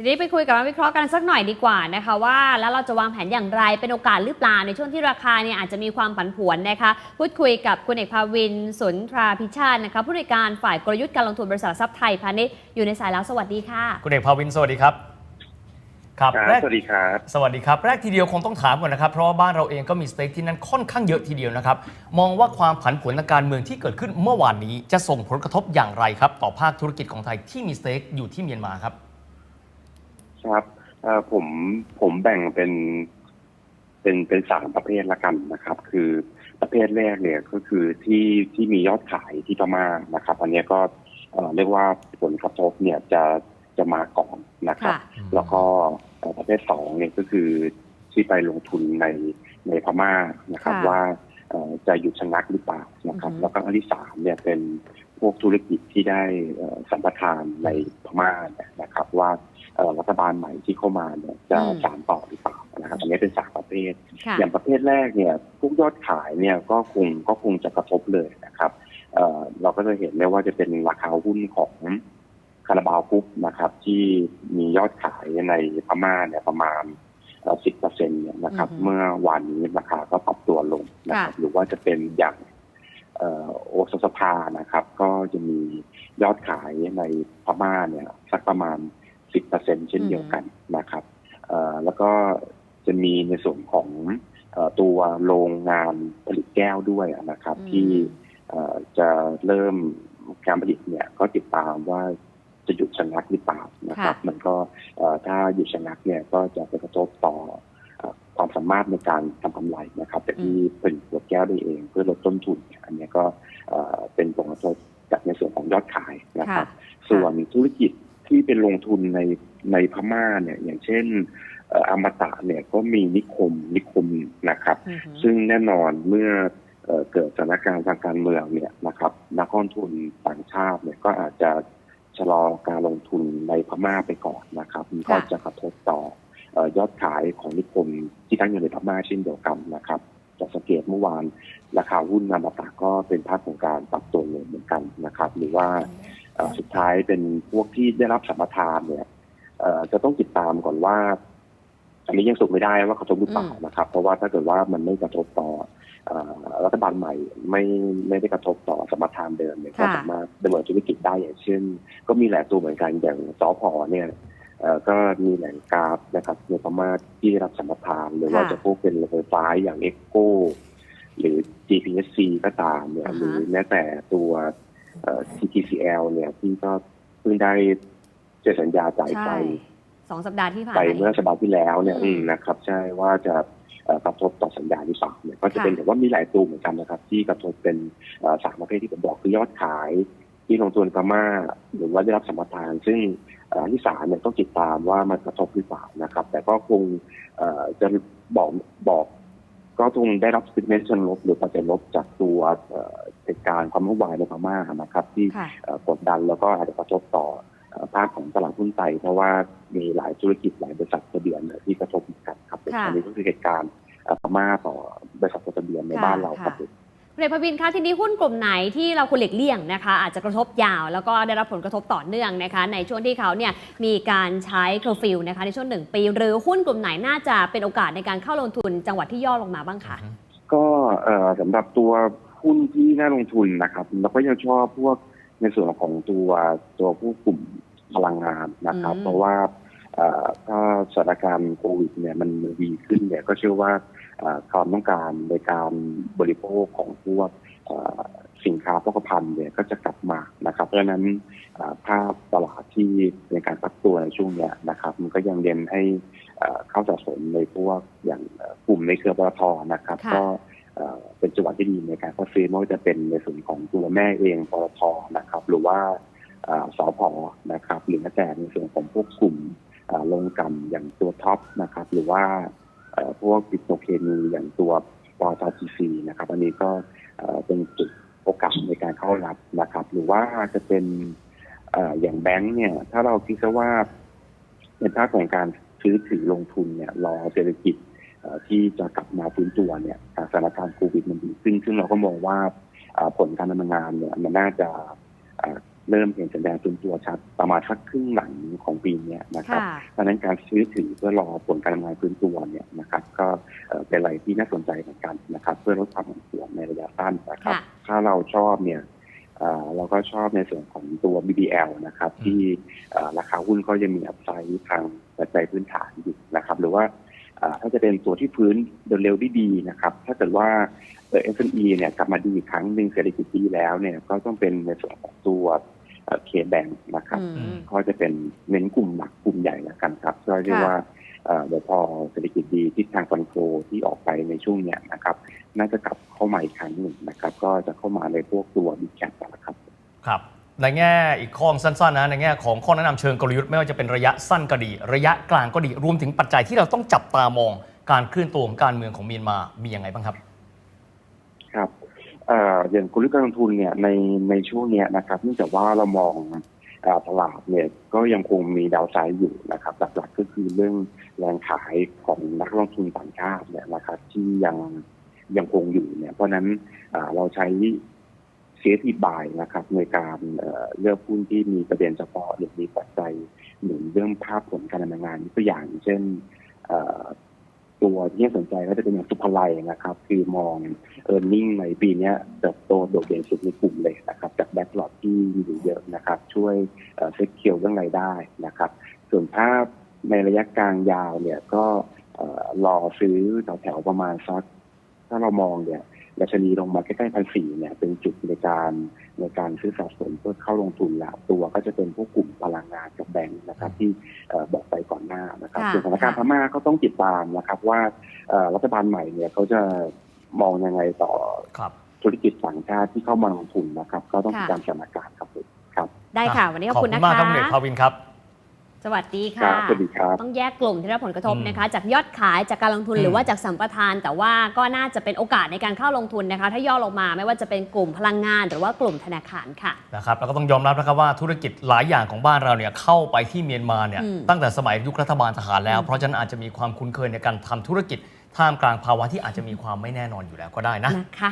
ทีนี้ไปคุยกับนักวิเคราะห์กันสักหน่อยดีกว่านะคะว่าแล้วเราจะวางแผนอย่างไรเป็นโอกาสหรือเปล่าในช่วงที่ราคาเนี่ยอาจจะมีความผันผวนนะคะพูดคุยกับคุณเอกภาวินสุนทราพิชาตินะคะผู้ในวยการฝ่ายกลยุทธ์การลงทุนบริษัททรัพย์ไทยพาณิชย์อยู่ในสายแล้วสวัสดีค่ะ คุณเอกภาวินสวัสดีครับครับครับแรกสวัสดีครับ สวัสดีครับ แรกทีเดียวคงต้องถามก่อนนะครับ เพราะว่าบ้านเราเองก็มีสเต็กที่นั่นค่อนข้างเยอะทีเดียวนะครับ มองว่าความผันผวนทางการเมืองที่เกิดขึ้นเมื่อวานนี้ จะส่งผลกระทบอย่างไรครับ ต่อภาคธุรกิจของไทยที่มีสเต็กอยู่ที่เมียนมาครับ ครับเอ่อผมผมแบ่งเป็น เป็นเป็นสามประเภทละกันนะครับ คือประเภทแรกเนี่ยก็คือที่ที่มียอดขายที่พม่านะครับ อันเนี้ยก็เอ่อเรียกว่าผลกระทบเนี่ยจะจะมาก่อนนะครับ ค่ะ แล้วก็เอ่อประเภทสองเนี่ยก็คือที่ไปลงทุนในในพม่านะครับ ค่ะว่าเอ่อจะหยุดชะงักหรือเปล่านะครับ อือฮึ แล้วก็อันที่สามเนี่ยเป็นพวกธุรกิจที่ได้เอ่อสัมปทานในพม่าเนี่ยนะครับ ว่าเอ่อ รัฐบาลใหม่ที่เข้ามาเนี่ยจะอืมสานต่อหรือเปล่านะครับอันนี้เป็นสามประเภทค่ะอย่างประเภทแรกเนี่ยพวกยอดขายเนี่ยก็คงก็คงจะกระทบเลยนะครับเอ่อเราก็จะเห็นได้ว่าจะเป็นราคาหุ้นของคาราบาวกรุ๊ปนะครับ ที่มียอดขายในพม่าเนี่ยประมาณสิบเปอร์เซ็นต์เนี่ยนะครับอือฮึเมื่อวานนี้ราคาก็ปรับตัวลงนะครับ หรือว่าจะเป็นอย่างเอ่อโอสถสภานะครับ ก็จะมียอดขายในพม่าเนี่ยสักประมาณ สิบเปอร์เซ็นเช่นเดียวกันนะครับเอ่อแล้วก็จะมีในส่วนของเอ่อตัวโรงงานผลิตแก้วด้วยนะครับอืมที่เอ่อจะเริ่มการผลิตเนี่ยก็ติดตามว่าจะหยุดชะงักหรือเปล่านะครับ มันก็เอ่อถ้าหยุดชะงักเนี่ยก็จะไปกระทบต่อเอ่อความสามารถในการทำกำไรนะครับ แต่ที่ผลิตขวดแก้วได้เอง เพื่อลดต้นทุนเนี่ยอันเนี้ยก็เอ่อเป็นผลกระทบจากในส่วนของยอดขายนะครับ ส่วนธุรกิจที่ เป็นลงทุนในในพม่าเนี่ยอย่างเช่นเอ่ออมตะเนี่ยก็มีนิคมนิคมนะครับอือฮึซึ่งแน่นอนเมื่อเอ่อเกิดสถานการณ์ทางการเมืองเนี่ยนะครับ นักลงทุนต่างชาติเนี่ยก็อาจจะชะลอการลงทุนในพม่าไปก่อนนะครับมันก็ค่ะจะกระทบต่อเอ่อยอดขายของนิคมที่ตั้งอยู่ในพม่าเช่นเดียวกันนะครับจากสังเกตเมื่อวานราคาหุ้นอมตะก็เป็นภาพของการปรับตัวลงเหมือนกันนะครับ หรือว่าเอ่อ สุดท้ายเป็นพวกที่ได้รับสัมปทานเนี่ยเอ่อจะต้องติดตามก่อนว่า อันนี้ยังสุดไม่ได้ว่ากระทบหรือเปล่าอืมนะครับ เพราะว่าถ้าเกิดว่ามันไม่กระทบต่อเอ่อรัฐบาลใหม่ไม่ไม่ได้กระทบต่อสัมปทานเดิมเนี่ยก็ค่ะสามารถดำเนินธุรกิจได้อย่างเช่น ก็มีหลายตัวเหมือนกันอย่างสอพอเนี่ยเอ่อก็มีแหล่งก๊าซนะครับในพม่าที่ได้รับสัมปทาน หรือว่าค่ะจะพวกเป็นรถไฟฟ้าอย่างเอ็กโกหรือ GPSC ก็ตามเนี่ยอ่าฮะหรือแม้แต่ตัว เอ่อ TTCL เนี่ยที่ก็เพิ่งได้เซ็นสัญญาจ่ายไปใช่สองสัปดาห์ที่ผ่านไปมาเมื่อสัปดาห์ที่แล้วเนี่ยอืมอืมนะครับ ใช่ว่าจะเอ่อกระทบต่อสัญญาหรือเปล่าเนี่ยก็จะค่ะเป็นแต่ว่ามีหลายตัวเหมือนกันนะครับ ที่กระทบเป็นเอ่อสามประเภทที่ผมบอกคือยอดขายที่ลงทุนพม่าหรือว่าได้รับสัมปทาน ซึ่งเอ่ออันที่สามเนี่ยต้องติดตามว่ามันกระทบหรือเปล่านะครับ แต่ก็คงเอ่อจะบอกบอก ก็คงได้รับสิทธิ์เชิงลบ หรือปัจจัยลบจากตัวเอ่อเหตุการณ์ความวุ่นวายในพม่านะครับ ที่ค่ะเอ่อกดดันแล้วก็อาจจะกระทบต่อเอ่อภาคของตลาดหุ้นไทยเพราะว่ามีหลายธุรกิจหลายบริษัททะเบียนเนี่ยที่กระทบเหมือนกันครับค่ะอันนี้ก็คือเหตุการณ์เอ่อพม่าต่อบริษัททะเบียนในค่ะบ้านเราครับค่ะคุณ เอกภาวินคะทีนี้หุ้นกลุ่มไหนที่เราควรหลีกเลี่ยงนะคะ อาจจะกระทบยาวแล้วก็ได้รับผลกระทบต่อเนื่องนะคะ ในช่วงที่เขาเนี่ยมีการใช้เคอร์ฟิวนะคะในช่วงหนึ่งปี หรือหุ้นกลุ่มไหนน่าจะเป็นโอกาสในการเข้าลงทุนจังหวัดที่ย่อลงมาบ้างคะก็เอ่อสำหรับตัวหุ้นที่น่าลงทุนนะครับเราก็ยังชอบพวกในส่วนของตัวตัวผู้กลุ่มพลังงานนะครับอืมเพราะว่าเอ่อถ้าสถานการณ์โควิดเนี่ยมันดีขึ้นเนี่ยก็เชื่อว่าเอ่อ ความต้องการในการบริโภคของพวกเอ่อสินค้าโภคภัณฑ์เนี่ยก็จะกลับมานะครับ เพราะฉะนั้นเอ่อภาพตลาดที่ในการปรับตัวในช่วงเนี้ยนะครับ มันก็ยังเน้นให้เอ่อเข้าสะสมในพวกอย่างเอ่อกลุ่มในเครือปตทนะครับค่ะก็เอ่อเป็นจังหวะที่ดีในการเข้าซื้อไม่ว่าจะเป็นในส่วนของตัวแม่เองปตทนะครับ หรือว่าเอ่อสอพอนะครับ หรือแม้แต่ในส่วนของพวกกลุ่มเอ่อโรงกลั่นอย่างตัวท็อปนะครับ หรือว่าเอ่อ พวกปิโตรเคมีอย่างตัวปตทจีซีนะครับ อันนี้ก็เอ่อเป็นจุดโอกาสในการเข้ารับนะครับ หรือว่าจะเป็นเอ่ออย่างแบงก์เนี่ย ถ้าเราคิดซะว่าเป็นภาพของการซื้อถือลงทุนเนี่ยรอเศรษฐกิจเอ่อที่จะกลับมาฟื้นตัวเนี่ยจากสถานการณ์โควิดมันดีขึ้น ซึ่งเราก็มองว่าอ่าผลการดำเนินงานเนี่ยมันน่าจะอ่าเริ่มเห็นสัญญาณฟื้นตัวชัดประประมาณสักครึ่งหลังของปีเนี้ยนะครับค่ะดังนั้นการซื้อถือเพื่อรอผลการทำงานฟื้นตัวเนี่ยนะครับก็ เอ่อเป็นอะไรที่น่าสนใจเหมือนกันนะครับ เพื่อลดความผันผวนในระยะสั้นนะครับค่ะถ้าเราชอบเนี่ยเอ่อเราก็ชอบในส่วนของตัว BBL นะครับอืมที่เอ่อราคาหุ้นก็ยังมีอัพไซด์ทางปัจจัยพื้นฐานอยู่นะครับ หรือว่าเอ่อถ้าจะเป็นตัวที่ฟื้นเร็วๆได้ดีนะครับ ถ้าเกิดว่าเอ่อ SME เนี่ยกลับมาดีอีกครั้งหนึ่งเศรษฐกิจดีแล้วเนี่ยก็ต้องเป็นในส่วนของตัวเคแบงนะครับอืมก็จะเป็นเน้นกลุ่มหลักกลุ่มใหญ่แล้วกันครับก็เรียกค่ะว่า เอ่อเดี๋ยวพอเศรษฐกิจดีทิศทางฟันโฟที่ออกไปในช่วงเนี้ยนะครับ น่าจะกลับเข้ามาอีกครั้งหนึ่งนะครับ ก็จะเข้ามาในพวกตัวบิ๊กแคปนะครับครับในแง่อีกข้อสั้นๆนะในแง่ของข้อแนะนำเชิงกลยุทธ์ไม่ว่าจะเป็นระยะสั้นก็ดี ระยะกลางก็ดีรวมถึงปัจจัยที่เราต้องจับตามองการเคลื่อนตัวของการเมืองของเมียนมามียังไงบ้างครับ ครับเอ่ออย่างกลยุทธ์การลงทุนเนี่ยในในช่วงเนี้ยนะครับเนื่องจากว่าเรามองเอ่อ ตลาดเนี่ยก็ยังคงมีดาวไซด์อยู่นะครับ หลักๆก็คือเรื่องแรงขายของนักลงทุนต่างชาติเนี่ยนะครับที่ยังยังคงอยู่เนี่ย เพราะนั้นเราใช้เสียทีบายนะครับ ในการเลือกหุ้นที่มีประเด็นเฉพาะหรือมีปัจจัยหนุนเรื่องภาพผลการดำเนินงานตัวอย่างเช่น ตัวที่น่าสนใจก็จะเป็นอย่างสุภไลัยนะครับ คือมองเออร์เน็งในปีนี้เติบโตโดดเด่นสุดในกลุ่มเลยนะครับ จากแบ็กหลอดที่มีอยู่เยอะนะครับ ช่วยเซ็กเคียวเรื่องรายได้นะครับ ส่วนภาพในระยะกลางยาวเนี่ยก็เอ่อรอซื้อแถวๆประมาณสักถ้าเรามองเนี่ย ดัชนีลงมาใกล้ๆพันสี่เนี่ยเป็นจุดในการในการซื้อสะสมเพื่อเข้าลงทุนแล้วตัวก็จะเป็นพวกกลุ่มพลังงานกับแบงค์นะครับที่เอ่อบอกไปก่อนหน้านะครับค่ะส่วนสถานการณ์พม่าก็ต้องติดตามนะครับว่าเอ่อรัฐบาลใหม่เนี่ยเขาจะมองยังไงต่อครับธุรกิจต่างชาติที่เข้ามาลงทุนนะครับ ก็ต้องติดค่ะตามสถานการณ์ครับผมครับ ได้ค่ะ วันนี้ขอบคุณนะมากคะครับคุณเอกภาวินครับ สวัสดีครัค่ะบสวัสดีครับ ต้องแยกกลุ่มที่ได้รับผลกระทบอืมนะคะ จากยอดขายจากการลงทุนอืมหรือว่าจากสัมปทาน แต่ว่าก็น่าจะเป็นโอกาสในการเข้าลงทุนนะคะ ถ้าย่อลงมาไม่ว่าจะเป็นกลุ่มพลังงาน หรือว่ากลุ่มธนาคารค่ะนะครับแล้วก็ต้องยอมรับนะครับว่าธุรกิจหลายอย่างของบ้านเราเนี่ยเข้าไปที่เมียนมาเนี่ยอืมตั้งแต่สมัยยุครัฐบาลทหารแล้วอืมเพราะฉะนั้นอาจจะมีความคุ้นเคยในการทำธุรกิจท่ามกลางภาวะที่อาจจะมีความไม่แน่นอนอยู่แล้วก็ได้นะนะคะ